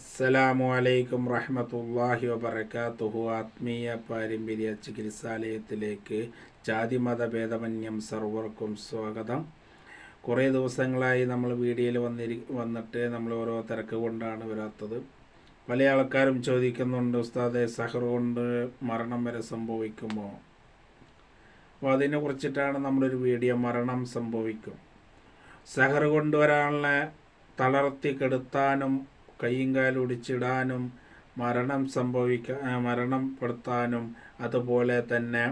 അസ്സലാമു അലൈക്കും റഹ്മത്തുല്ലാഹി വബർക്കാത്തുഹു ആത്മീയ പാരമ്പര്യ ചികിത്സാലയത്തിലേക്ക് ജാതിമത ഭേദമന്യം സർവർക്കും സ്വാഗതം. കുറേ ദിവസങ്ങളായി നമ്മൾ വീഡിയോയിൽ വന്നിരി വന്നിട്ട് നമ്മൾ ഓരോ തിരക്ക് കൊണ്ടാണ് വരാത്തത്. പല ആൾക്കാരും ചോദിക്കുന്നുണ്ട് ഉസ്താദെ സഹർ കൊണ്ട് മരണം വരെ സംഭവിക്കുമോ? അപ്പോൾ അതിനെ കുറിച്ചിട്ടാണ് നമ്മളൊരു വീഡിയോ മരണം സംഭവിക്കും. സഹർ കൊണ്ട് തളർത്തി കെടുത്താനും കയ്യും കാലൊടിച്ചിടാനും മരണം സംഭവിക്ക മരണപ്പെടുത്താനും അതുപോലെ തന്നെ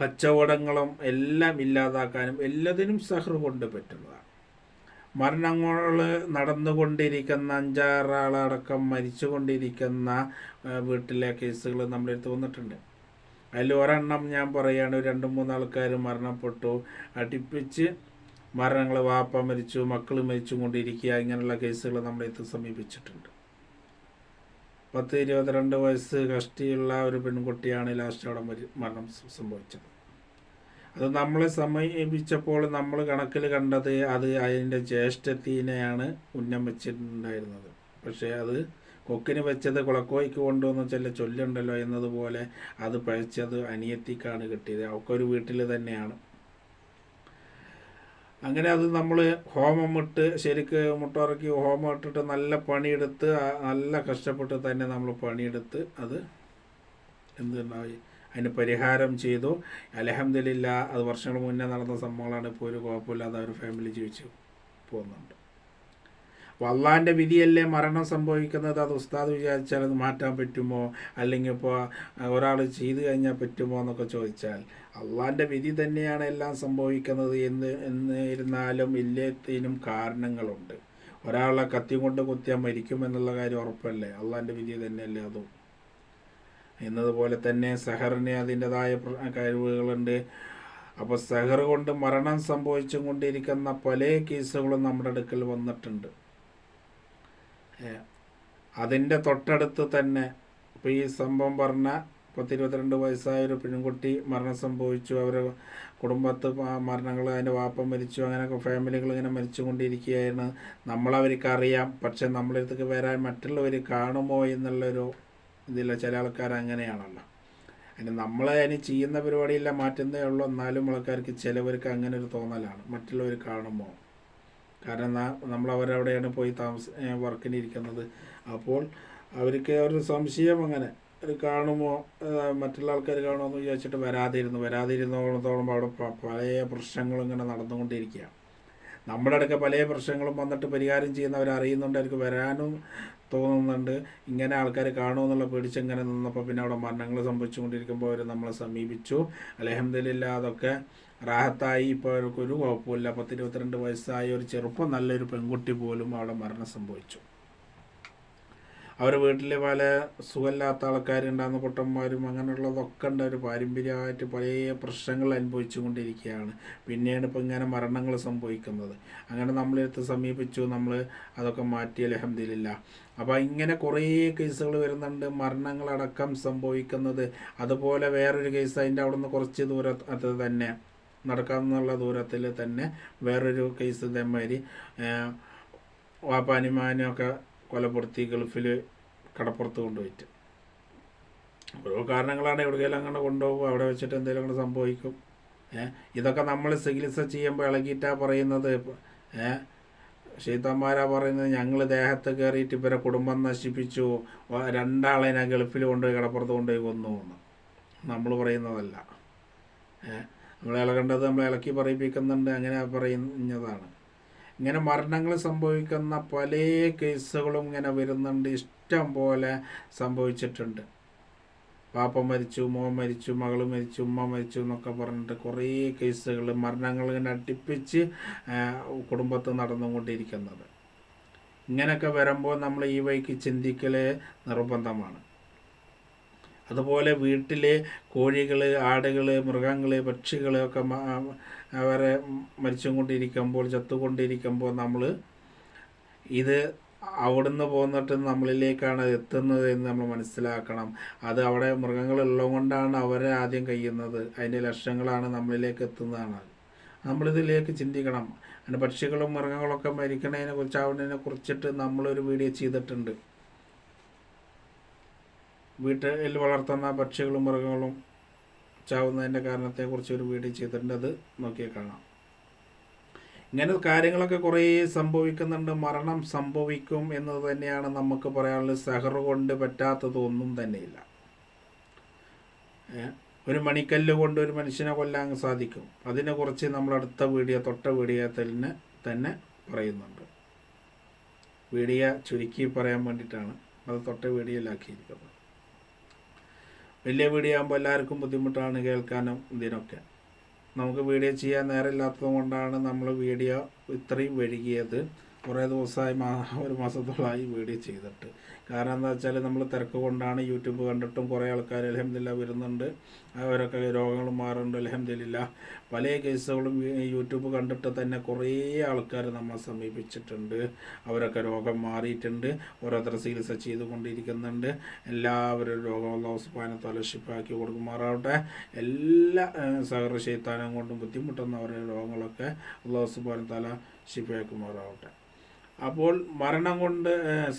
കച്ചവടങ്ങളും എല്ലാം ഇല്ലാതാക്കാനും എല്ലാത്തിനും സഹർ കൊണ്ട് പറ്റുന്നതാണ്. മരണങ്ങൾ നടന്നുകൊണ്ടിരിക്കുന്ന അഞ്ചാറാളടക്കം മരിച്ചുകൊണ്ടിരിക്കുന്ന കൊണ്ടിരിക്കുന്ന വീട്ടിലെ കേസുകൾ നമ്മുടെ അടുത്ത് വന്നിട്ടുണ്ട്. അതിൽ ഒരെണ്ണം ഞാൻ പറയുകയാണ് രണ്ടു രണ്ട് മൂന്ന് ആൾക്കാർ മരണപ്പെട്ടു. അടുപ്പിച്ച് മരണങ്ങൾ വാപ്പ മരിച്ചു മക്കൾ മരിച്ചു കൊണ്ടിരിക്കുക ഇങ്ങനെയുള്ള കേസുകൾ നമ്മുടെ ഇത് സമീപിച്ചിട്ടുണ്ട്. പത്ത് ഇരുപത്തിരണ്ട് വയസ്സ് കഷ്ടിയുള്ള ഒരു പെൺകുട്ടിയാണ് ലാസ്റ്റ് അവിടെ മരണം സംഭവിച്ചത്. അത് നമ്മളെ സമീപിച്ചപ്പോൾ നമ്മൾ കണക്കിൽ കണ്ടത് അത് അതിന്റെ ജ്യേഷ്ഠത്തിനെയാണ് ഉന്നം വെച്ചിട്ടുണ്ടായിരുന്നത്. പക്ഷേ അത് കൊക്കിന് വെച്ചത് കുളക്കോയ്ക്ക് കൊണ്ടുവന്ന് ചില ചൊല്ലുണ്ടല്ലോ എന്നതുപോലെ അത് പഴച്ചത് അനിയത്തിക്കാണ് കിട്ടിയത്. അവക്കൊരു വീട്ടിൽ തന്നെയാണ്. അങ്ങനെ അത് നമ്മൾ ഹോമം ഇട്ട് ശരിക്ക് മുട്ടറക്കി ഹോമം ഇട്ടിട്ട് നല്ല പണിയെടുത്ത് നല്ല കഷ്ടപ്പെട്ട് തന്നെ നമ്മൾ പണിയെടുത്ത് അത് എന്തുണ്ടായി? അതിന് പരിഹാരം ചെയ്തു. അലഹമ്മദില്ല അത് വർഷങ്ങൾ മുന്നേ നടന്ന സംഭവങ്ങളാണ്. ഇപ്പോൾ ഒരു കുഴപ്പമില്ലാതെ ഒരു ഫാമിലി ജീവിച്ചു പോകുന്നുണ്ട്. അപ്പോൾ അള്ളാഹിന്റെ വിധിയല്ലേ മരണം സംഭവിക്കുന്നത്? അത് ഉസ്താദ് വിചാരിച്ചാൽ അത് മാറ്റാൻ പറ്റുമോ? അല്ലെങ്കിൽ ഇപ്പോൾ ഒരാൾ ചെയ്തു കഴിഞ്ഞാൽ പറ്റുമോ എന്നൊക്കെ ചോദിച്ചാൽ അള്ളാഹിന്റെ വിധി തന്നെയാണ് എല്ലാം സംഭവിക്കുന്നത് എന്ന് എന്നിരുന്നാലും എല്ലാത്തിനും കാരണങ്ങളുണ്ട്. ഒരാളെ കത്തി കൊണ്ട് കുത്തിയാൽ മരിക്കുമെന്നുള്ള കാര്യം ഉറപ്പല്ലേ? അള്ളാഹിന്റെ വിധി തന്നെയല്ലേ അതും. എന്നതുപോലെ തന്നെ സഹറിന് അതിന്റെതായ കഴിവുകളുണ്ട്. അപ്പോൾ സഹർ കൊണ്ട് മരണം സംഭവിച്ചും കൊണ്ടിരിക്കുന്ന പല കേസുകളും നമ്മുടെ അടുക്കൽ വന്നിട്ടുണ്ട്. അതിന്റെ തൊട്ടടുത്ത് തന്നെ ഇപ്പോൾ ഈ സംഭവം പറഞ്ഞ പത്തിരുപത്തിരണ്ട് വയസ്സായ ഒരു പെൺകുട്ടി മരണം സംഭവിച്ചു. അവർ കുടുംബത്ത് മരണങ്ങൾ അതിന്റെ വാപ്പ മരിച്ചു അങ്ങനെയൊക്കെ ഫാമിലികൾ ഇങ്ങനെ മരിച്ചുകൊണ്ടിരിക്കുകയാണ് നമ്മളവർക്ക് അറിയാം പക്ഷെ നമ്മളടുത്തേക്ക് വരാൻ മറ്റുള്ളവർ കാണുമോ എന്നുള്ളൊരു ഇതില്ല. ചില ആൾക്കാർ അങ്ങനെയാണല്ലോ. അതിന് നമ്മൾ അതിന് ചെയ്യുന്ന പരിപാടിയില്ല മാറ്റുന്നേ ഉള്ളൂ. എന്നാലും ആൾക്കാർക്ക് ചിലവർക്ക് അങ്ങനെ ഒരു തോന്നലാണ്. മറ്റുള്ളവർ കാണുമോ? കാരണം നമ്മൾ അവരവിടെയാണ് പോയി താമസ വർക്കിന് ഇരിക്കുന്നത് അപ്പോൾ അവർക്ക് ഒരു സംശയം അങ്ങനെ കാണുമോ? മറ്റുള്ള ആൾക്കാർ കാണുമോ എന്ന് വിചാരിച്ചിട്ട് വരാതിരുന്നു. വരാതിരുന്നോളത്തോളം അവിടെ പഴയ പ്രശ്നങ്ങളും ഇങ്ങനെ നടന്നുകൊണ്ടിരിക്കുകയാണ്. നമ്മുടെ അടുക്ക പല പ്രശ്നങ്ങളും വന്നിട്ട് പരിഹാരം ചെയ്യുന്നവർ അറിയുന്നുണ്ട് അവർക്ക് വരാനും തോന്നുന്നുണ്ട്. ഇങ്ങനെ ആൾക്കാർ കാണുമെന്നുള്ള പേടിച്ച് ഇങ്ങനെ നിന്നപ്പോൾ പിന്നെ അവിടെ മരണങ്ങൾ സംഭവിച്ചുകൊണ്ടിരിക്കുമ്പോൾ അവർ നമ്മളെ സമീപിച്ചു. അലഹമ്മദില്ല അതൊക്കെ റാഹത്തായി. ഇപ്പോൾ അവർക്ക് ഒരു കുഴപ്പമില്ല. പത്ത് ഇരുപത്തിരണ്ട് വയസ്സായ ഒരു ചെറുപ്പം നല്ലൊരു പെൺകുട്ടി പോലും അവിടെ മരണം സംഭവിച്ചു. അവരുടെ വീട്ടിലെ പല സുഖമില്ലാത്ത ആൾക്കാരുണ്ടാകുന്ന പൊട്ടന്മാരും അങ്ങനെയുള്ളതൊക്കെ ഉണ്ട്. ഒരു പാരമ്പര്യമായിട്ട് പല പ്രശ്നങ്ങൾ അനുഭവിച്ചു കൊണ്ടിരിക്കുകയാണ് പിന്നെയാണ് ഇപ്പോൾ ഇങ്ങനെ മരണങ്ങൾ സംഭവിക്കുന്നത്. അങ്ങനെ നമ്മളെടുത്ത് സമീപിച്ചു. നമ്മൾ അതൊക്കെ മാറ്റി. അലഹമ്മദില്ല അപ്പോൾ ഇങ്ങനെ കുറേ കേസുകൾ വരുന്നുണ്ട്. മരണങ്ങളടക്കം സംഭവിക്കുന്നത്. അതുപോലെ വേറൊരു കേസ് അതിന്റെ അവിടെ നിന്ന് കുറച്ച് ദൂരത്ത് തന്നെ. നടക്കാവുന്നുള്ള ദൂരത്തിൽ തന്നെ വേറൊരു കേസ് ഇതേമാതിരി വാപ്പാനിമാനെയൊക്കെ കൊലപ്പെടുത്തി ഗൾഫിൽ കടപ്പുറത്ത് കൊണ്ടുപോയിട്ട്. ഓരോ കാരണങ്ങളാണ് എവിടെയെങ്കിലും അങ്ങനെ കൊണ്ടുപോകും അവിടെ വെച്ചിട്ട് എന്തെങ്കിലും അങ്ങനെ സംഭവിക്കും. ഇതൊക്കെ നമ്മൾ ചികിത്സ ചെയ്യുമ്പോൾ ഇളകിയിട്ടാ പറയുന്നത്. ഏഹ് പറയുന്നത് ഞങ്ങൾ ദേഹത്ത് കയറിയിട്ട് ഇവരെ കുടുംബം നശിപ്പിച്ചു രണ്ടാളെ ഗൾഫിൽ കൊണ്ടുപോയി കടപ്പുറത്ത് കൊണ്ടുപോയി കൊന്നു എന്ന്. നമ്മൾ പറയുന്നതല്ല. ഏ നമ്മൾ ഇളകേണ്ടത് നമ്മൾ ഇളക്കി പറയിപ്പിക്കുന്നുണ്ട് അങ്ങനെ പറയുന്നതാണ്. ഇങ്ങനെ മരണങ്ങൾ സംഭവിക്കുന്ന പല കേസുകളും ഇങ്ങനെ വരുന്നുണ്ട് ഇഷ്ടം പോലെ സംഭവിച്ചിട്ടുണ്ട്. പാപ്പ മരിച്ചു മോൻ മരിച്ചു മകൾ മരിച്ചു ഉമ്മ മരിച്ചു എന്നൊക്കെ പറഞ്ഞിട്ട് കുറേ കേസുകൾ മരണങ്ങൾ ഇങ്ങനെ അടുപ്പിച്ച് കുടുംബത്ത് നടന്നുകൊണ്ടിരിക്കുന്നത്. ഇങ്ങനെയൊക്കെ വരുമ്പോൾ നമ്മൾ ഈ വഴിക്ക് ചിന്തിക്കൽ നിർബന്ധമാണ്. അതുപോലെ വീട്ടിലെ കോഴികൾ ആടുകൾ മൃഗങ്ങൾ പക്ഷികൾ ഒക്കെ അവരെ മരിച്ചും കൊണ്ടിരിക്കുമ്പോൾ ചത്തുകൊണ്ടിരിക്കുമ്പോൾ നമ്മൾ ഇത് അവിടുന്ന് പോന്നിട്ട് നമ്മളിലേക്കാണ് എത്തുന്നത് എന്ന് നമ്മൾ മനസ്സിലാക്കണം. അത് അവിടെ മൃഗങ്ങളുള്ളത് കൊണ്ടാണ് അവരെ ആദ്യം കഴിയുന്നത്. അതിന്റെ ലക്ഷങ്ങളാണ് നമ്മളിലേക്ക് എത്തുന്നതാണ്. നമ്മളിതിലേക്ക് ചിന്തിക്കണം. അതിന്റെ പക്ഷികളും മൃഗങ്ങളൊക്കെ മരിക്കണതിനെ കുറിച്ച് ആവുന്നതിനെ കുറിച്ചിട്ട് നമ്മളൊരു വീഡിയോ ചെയ്തിട്ടുണ്ട്. വീട്ടിൽ വളർത്തുന്ന പക്ഷികളും മൃഗങ്ങളും ചാവുന്നതിന്റെ കാരണത്തെക്കുറിച്ച് ഒരു വീഡിയോ ചെയ്തിട്ടുണ്ട്. അത് നോക്കിയാൽ കാണാം. ഇങ്ങനെ കാര്യങ്ങളൊക്കെ കുറേ സംഭവിക്കുന്നുണ്ട്. മരണം സംഭവിക്കും എന്നത് തന്നെയാണ് നമുക്ക് പറയാനുള്ളത്. സഹർ കൊണ്ട് പറ്റാത്തതൊന്നും തന്നെയില്ല. ഒരു മണിക്കല്ല് കൊണ്ട് ഒരു മനുഷ്യനെ കൊല്ലാൻ സാധിക്കും. അതിനെക്കുറിച്ച് നമ്മൾ അടുത്ത വീഡിയോ തൊട്ട വീഡിയോ തന്നെ തന്നെ പറയുന്നുണ്ട്. വീഡിയോ ചുരുക്കി പറയാൻ വേണ്ടിയിട്ടാണ്. അത് തൊട്ട വീഡിയോയിലാക്കിയിരിക്കുന്നത് വലിയ വീഡിയോ ആകുമ്പോൾ എല്ലാവർക്കും ബുദ്ധിമുട്ടാണ് കേൾക്കാനും ഇതിനൊക്കെ. നമുക്ക് വീഡിയോ ചെയ്യാൻ നേരമില്ലാത്തത് കൊണ്ടാണ് നമ്മൾ വീഡിയോ ഇത്രയും വൈകിയത്. കുറേ ദിവസമായി മാ ഒരു മാസത്തോളമായി വീഡിയോ ചെയ്തിട്ട്. കാരണം എന്താ വെച്ചാൽ നമ്മൾ തിരക്ക് കൊണ്ടാണ് യൂട്യൂബ് കണ്ടിട്ടും കുറേ ആൾക്കാർ അലഹമില്ല വരുന്നുണ്ട്. അവരൊക്കെ രോഗങ്ങൾ മാറുന്നുണ്ട് അലഹമില്ല പല കേസുകളും യൂട്യൂബ് കണ്ടിട്ട് തന്നെ കുറേ ആൾക്കാർ നമ്മളെ സമീപിച്ചിട്ടുണ്ട്. അവരൊക്കെ രോഗം മാറിയിട്ടുണ്ട്. ഓരോരുത്തർ ചികിത്സ ചെയ്തുകൊണ്ടിരിക്കുന്നുണ്ട്. എല്ലാവരും രോഗം ഹോസ്പാനത്തോലെ തലശിപ്പാക്കി കൊടുക്കുമാറാവട്ടെ. എല്ലാ സഹറ ശൈത്താനം കൊണ്ടും ബുദ്ധിമുട്ടുന്നവരുടെ രോഗങ്ങളൊക്കെ അള്ളാഹു തല ഷിഫയാക്കുമാറാവട്ടെ അപ്പോൾ മരണം കൊണ്ട്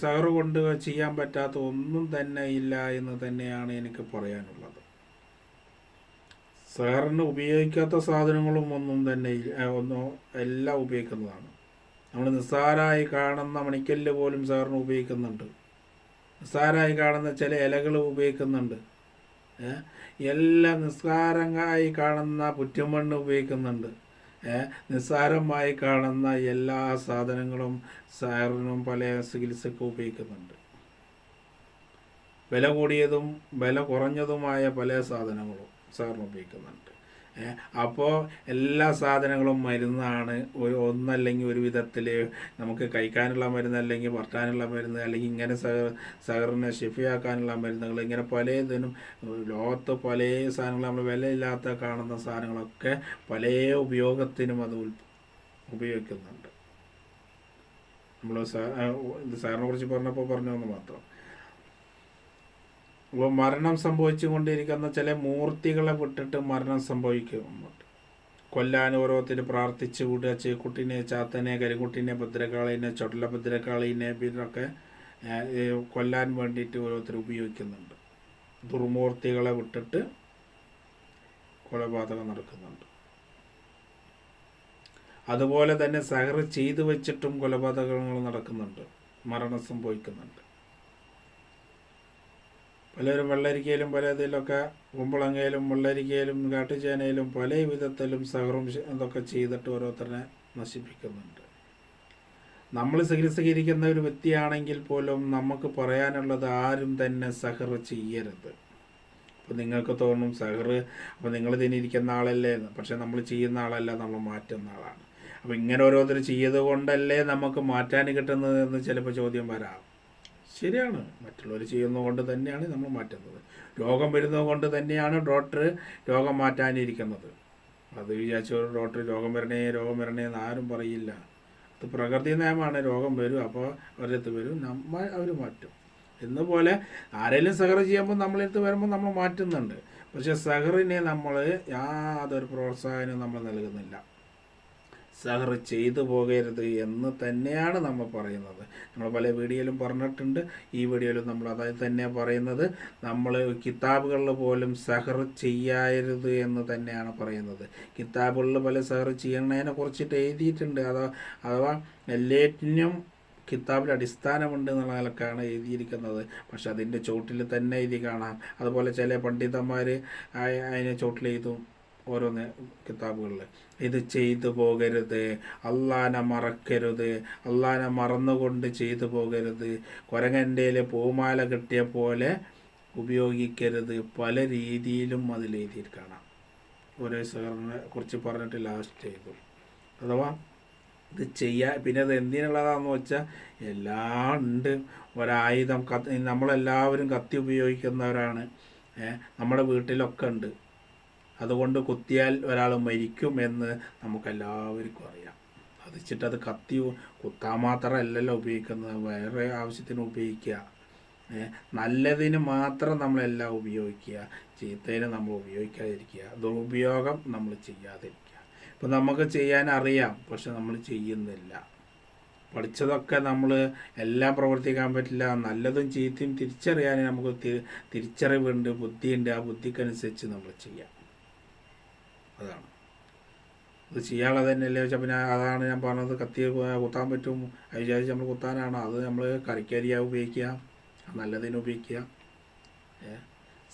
സഹർ കൊണ്ട് ചെയ്യാൻ പറ്റാത്ത ഒന്നും തന്നെ ഇല്ല എന്ന് തന്നെയാണ് എനിക്ക് പറയാനുള്ളത്. സഹറിന് ഉപയോഗിക്കാത്ത സാധനങ്ങളും ഒന്നും തന്നെ ഒന്നും എല്ലാം ഉപയോഗിക്കുന്നതാണ്. നമ്മൾ നിസ്സാരമായി കാണുന്ന മണിക്കല്ല് പോലും സഹറിന് ഉപയോഗിക്കുന്നുണ്ട്. നിസ്സാരമായി കാണുന്ന ചില ഇലകൾ ഉപയോഗിക്കുന്നുണ്ട്. എല്ലാം നിസ്സാരമായി കാണുന്ന പുറ്റുമണ്ണ് ഉപയോഗിക്കുന്നുണ്ട്? നിസ്സാരമായി കാണുന്ന എല്ലാ സാധനങ്ങളും സാറിനും പല ചികിത്സക്കും ഉപയോഗിക്കുന്നുണ്ട്. വില കൂടിയതും വില കുറഞ്ഞതുമായ പല സാധനങ്ങളും സാറിന് ഉപയോഗിക്കുന്നുണ്ട്. അപ്പോൾ എല്ലാ സാധനങ്ങളും മരുന്നാണ്. ഒരു ഒന്നല്ലെങ്കിൽ ഒരു വിധത്തിൽ നമുക്ക് കഴിക്കാനുള്ള മരുന്ന് അല്ലെങ്കിൽ വർത്താനുള്ള മരുന്ന് അല്ലെങ്കിൽ ഇങ്ങനെ സഹ സഹറിനെ ഷിഫിയാക്കാനുള്ള മരുന്നുകൾ ഇങ്ങനെ പല ഇതിനും ലോകത്ത് പല സാധനങ്ങൾ നമ്മൾ വിലയില്ലാത്ത കാണുന്ന സാധനങ്ങളൊക്കെ പല ഉപയോഗത്തിനും അത് ഉപയോഗിക്കുന്നുണ്ട്. നമ്മൾ സാറിനെ കുറിച്ച് പറഞ്ഞപ്പോൾ പറഞ്ഞു എന്ന് മാത്രം. അപ്പോൾ മരണം സംഭവിച്ചു കൊണ്ടിരിക്കുന്ന ചില മൂർത്തികളെ വിട്ടിട്ട് മരണം സംഭവിക്കുന്നുണ്ട്. കൊല്ലാൻ ഓരോരുത്തർ പ്രാർത്ഥിച്ച് കൂട്ടുക ചേക്കുട്ടിനെ ചാത്തനെ കരിക്കുട്ടിനെ ഭദ്രകാളിനെ ചൊട്ടല ഭദ്രകാളിനെ പിന്നൊക്കെ കൊല്ലാൻ വേണ്ടിയിട്ട് ഓരോരുത്തർ ഉപയോഗിക്കുന്നുണ്ട്. ദുർമൂർത്തികളെ വിട്ടിട്ട് കൊലപാതകം നടക്കുന്നുണ്ട്. അതുപോലെ തന്നെ സഹർ ചെയ്തു വെച്ചിട്ടും കൊലപാതകങ്ങൾ നടക്കുന്നുണ്ട്. മരണം സംഭവിക്കുന്നുണ്ട്. പലരും വെള്ളരിക്കയിലും പല ഇതിലൊക്കെ കുമ്പളങ്ങയിലും വെള്ളരിക്കയിലും കാട്ടുചേനയിലും പല വിധത്തിലും സഹറും എന്തൊക്കെ ചെയ്തിട്ട് ഓരോരുത്തരെ നശിപ്പിക്കുന്നുണ്ട്. നമ്മൾ ചികിത്സകരിക്കുന്ന ഒരു വ്യക്തിയാണെങ്കിൽ പോലും നമുക്ക് പറയാനുള്ളത് ആരും തന്നെ സഹർ ചെയ്യരുത്. അപ്പോൾ നിങ്ങൾക്ക് തോന്നും സഹർ അപ്പോൾ നിങ്ങൾ തിന്നിരിക്കുന്ന ആളല്ലേ പക്ഷെ നമ്മൾ ചെയ്യുന്ന ആളല്ല നമ്മൾ മാറ്റുന്ന ആളാണ്. അപ്പോൾ ഇങ്ങനെ ഓരോരുത്തർ ചെയ്തുകൊണ്ടല്ലേ നമുക്ക് മാറ്റാൻ കിട്ടുന്നത് എന്ന് ചിലപ്പോൾ ചോദ്യം വരാം. ശരിയാണ്. മറ്റുള്ളവർ ചെയ്യുന്നത് കൊണ്ട് തന്നെയാണ് നമ്മൾ മാറ്റുന്നത്. രോഗം വരുന്നത് കൊണ്ട് തന്നെയാണ് ഡോക്ടർ രോഗം മാറ്റാനിരിക്കുന്നത്. അത് വിചാരിച്ച ഡോക്ടർ രോഗം വരണേ രോഗം വരണേ എന്ന് ആരും പറയില്ല. അത് പ്രകൃതി നയമാണ് രോഗം വരും അപ്പോൾ അവരടുത്ത് വരും. നമ്മൾ അവർ മാറ്റും. എന്നുപോലെ ആരെങ്കിലും സഹർ ചെയ്യുമ്പോൾ നമ്മളടുത്ത് വരുമ്പോൾ നമ്മൾ മാറ്റുന്നുണ്ട്. പക്ഷേ സഹറിനെ നമ്മൾ യാതൊരു പ്രോത്സാഹനവും നമ്മൾ നൽകുന്നില്ല. സഹർ ചെയ്തു പോകരുത് എന്ന് തന്നെയാണ് നമ്മൾ പറയുന്നത്. നമ്മൾ പല വീഡിയോയിലും പറഞ്ഞിട്ടുണ്ട്. ഈ വീഡിയോയിലും നമ്മൾ അതായത് തന്നെ പറയുന്നത്. നമ്മൾ കിതാബുകളിൽ പോലും സഹർ ചെയ്യരുത് എന്ന് തന്നെയാണ് പറയുന്നത്. കിതാബുകളിൽ പല സഹർ ചെയ്യണതിനെ കുറിച്ചിട്ട് എഴുതിയിട്ടുണ്ട്. അതോ അഥവാ എല്ലാറ്റിനും കിതാബിൽ അടിസ്ഥാനമുണ്ട് എന്നുള്ള നിലക്കാണ് എഴുതിയിരിക്കുന്നത്. പക്ഷെ അതിന്റെ ചോട്ടിൽ തന്നെ എഴുതി കാണാം. അതുപോലെ ചില പണ്ഡിതന്മാർ അതിനെ ചോട്ടിൽ എഴുതും. ഓരോന്ന് കിതാബുകളിൽ ഇത് ചെയ്തു പോകരുത് അള്ളാനെ മറക്കരുത് അള്ളാനെ മറന്നുകൊണ്ട് ചെയ്തു പോകരുത്. കുരങ്ങന്റെയിൽ പൂമാല കിട്ടിയ പോലെ ഉപയോഗിക്കരുത്. പല രീതിയിലും അതിൽ എഴുതിയിട്ട് കാണാം. ഓരോ സഹറിനെ കുറിച്ച് പറഞ്ഞിട്ട് ലാസ്റ്റ് ചെയ്തു. അഥവാ ഇത് ചെയ്യാൻ പിന്നെ അത് എന്തിനുള്ളതാണെന്ന് വെച്ചാൽ എല്ലാം ഉണ്ട്. ഒരായുധം കത്തി നമ്മളെല്ലാവരും കത്തി ഉപയോഗിക്കുന്നവരാണ്. നമ്മുടെ വീട്ടിലൊക്കെ ഉണ്ട്. അതുകൊണ്ട് കുത്തിയാൽ ഒരാൾ മരിക്കും എന്ന് നമുക്കെല്ലാവർക്കും അറിയാം. അത് അത് കത്തി കുത്താൻ മാത്രമല്ലല്ലോ ഉപയോഗിക്കുന്നത്. വേറെ ആവശ്യത്തിന് ഉപയോഗിക്കുക. നല്ലതിന് മാത്രം നമ്മളെല്ലാം ഉപയോഗിക്കുക. ചീത്തതിന് നമ്മൾ ഉപയോഗിക്കാതിരിക്കുക. ദുരുപയോഗം നമ്മൾ ചെയ്യാതിരിക്കുക. ഇപ്പം നമുക്ക് ചെയ്യാൻ അറിയാം പക്ഷെ നമ്മൾ ചെയ്യുന്നില്ല. പഠിച്ചതൊക്കെ നമ്മൾ എല്ലാം പ്രവർത്തിക്കാൻ പറ്റില്ല. നല്ലതും ചീത്തയും തിരിച്ചറിയാൻ നമുക്ക് തിരിച്ചറിവുണ്ട് ബുദ്ധിയുണ്ട്. ആ ബുദ്ധിക്കനുസരിച്ച് നമ്മൾ ചെയ്യാം. അതാണ്. ഇത് ചെയ്യാനുള്ളത് തന്നെയല്ലേ വെച്ചാൽ പിന്നെ അതാണ് ഞാൻ പറഞ്ഞത് കത്തി കുത്താൻ പറ്റും. അത് വിചാരിച്ച് നമ്മൾ കുത്താനാണ്. അത് നമ്മൾ കറിക്കരിയായി ഉപയോഗിക്കുക. നല്ലതിന് ഉപയോഗിക്കുക.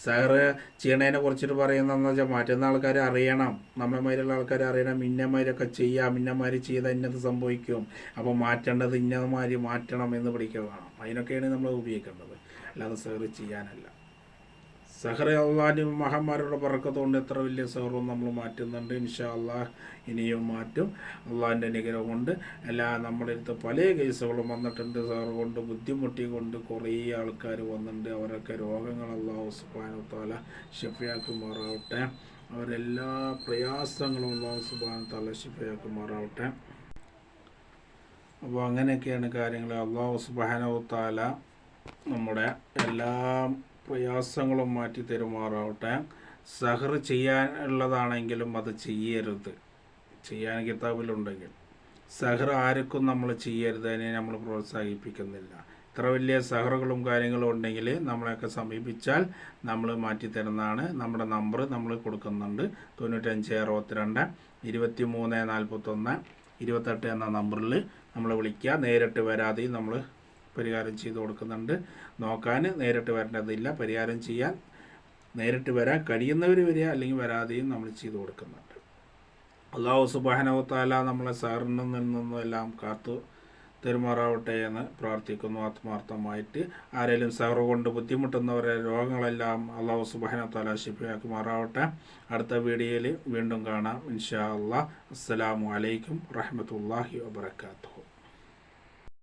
സാറ് ചെയ്യണതിനെ കുറിച്ചിട്ട് പറയുന്നതെന്ന് വെച്ചാൽ മാറ്റുന്ന ആൾക്കാർ അറിയണം. നമ്മളെമാരുള്ള ആൾക്കാരെ അറിയണം. ഇന്നമാരൊക്കെ ചെയ്യാം. ഇന്നമാർ ചെയ്താൽ ഇന്നത് സംഭവിക്കും. അപ്പോൾ മാറ്റേണ്ടത് ഇന്നമാര് മാറ്റണം എന്ന് പഠിക്കുക വേണം. അതിനൊക്കെയാണ് നമ്മൾ ഉപയോഗിക്കേണ്ടത്. അല്ലാതെ സാറ് ചെയ്യാനല്ല. സഹറ അള്ളാഹിന്റെ മഹാന്മാരുടെ പറക്കത്തുകൊണ്ട് എത്ര വലിയ സഹറും നമ്മൾ മാറ്റുന്നുണ്ട്. ഇൻഷാ അള്ളാഹ് ഇനിയും മാറ്റും. അള്ളാഹിന്റെ അനുഗ്രഹം കൊണ്ട്. എല്ലാ നമ്മുടെ അടുത്ത് പല കേസുകളും വന്നിട്ടുണ്ട്. സഹർ കൊണ്ട് ബുദ്ധിമുട്ടി കൊണ്ട് കുറേ ആൾക്കാർ വന്നിട്ടുണ്ട്. അവരൊക്കെ രോഗങ്ങൾ അള്ളാഹു സുബാനുത്താല ഷിഫയാക്കുമാറാവട്ടെ അവരെല്ലാ പ്രയാസങ്ങളും അള്ളാഹു സുബാനുത്താല ഷിഫയാക്കുമാറാവട്ടെ അപ്പോൾ അങ്ങനെയൊക്കെയാണ് കാര്യങ്ങൾ അള്ളാഹു താല നമ്മുടെ എല്ലാ പ്രയാസങ്ങളും മാറ്റി തരുമാറാവട്ടെ. സഹർ ചെയ്യാനുള്ളതാണെങ്കിലും അത് ചെയ്യരുത്. ചെയ്യാൻ കിതാബിലുണ്ടെങ്കിൽ. സഹർ ആർക്കും നമ്മൾ ചെയ്യരുത് അതിനെ നമ്മൾ പ്രോത്സാഹിപ്പിക്കുന്നില്ല. ഇത്ര വലിയ സഹറുകളും കാര്യങ്ങളും ഉണ്ടെങ്കിൽ നമ്മളെയൊക്കെ സമീപിച്ചാൽ നമ്മൾ മാറ്റി തരുന്നതാണ് നമ്മുടെ നമ്പർ നമ്മൾ കൊടുക്കുന്നുണ്ട്. തൊണ്ണൂറ്റഞ്ച് അറുപത്തിരണ്ട് ഇരുപത്തി മൂന്ന് നാൽപ്പത്തൊന്ന് ഇരുപത്തെട്ട് എന്ന നമ്പറിൽ നമ്മൾ വിളിക്കുക. നേരിട്ട് വരാതെയും നമ്മൾ പരിഹാരം ചെയ്ത് കൊടുക്കുന്നുണ്ട്. നോക്കാൻ നേരിട്ട് വരേണ്ടതില്ല. പരിഹാരം ചെയ്യാൻ നേരിട്ട് വരാൻ കഴിയുന്നവർ വരിക അല്ലെങ്കിൽ വരാതെയും നമ്മൾ ചെയ്തു കൊടുക്കുന്നുണ്ട്. അള്ളാഹു സുബാനവത്താല നമ്മളെ സാറിൽ നിന്നും എല്ലാം കാത്തു തെരുമാറാവട്ടെ എന്ന് പ്രാർത്ഥിക്കുന്നു. ആത്മാർത്ഥമായിട്ട് ആരെങ്കിലും സഹറ കൊണ്ട് ബുദ്ധിമുട്ടുന്നവരെ രോഗങ്ങളെല്ലാം അള്ളാഹു സുബാനവത്താല ശിഫിയാക്കി മാറാവട്ടെ അടുത്ത വീഡിയോയിൽ വീണ്ടും കാണാം. ഇൻഷാ അള്ളാഹ് അസ്സലാമു അലൈക്കും റഹമത്തല്ലാഹി വബർക്കാത്തു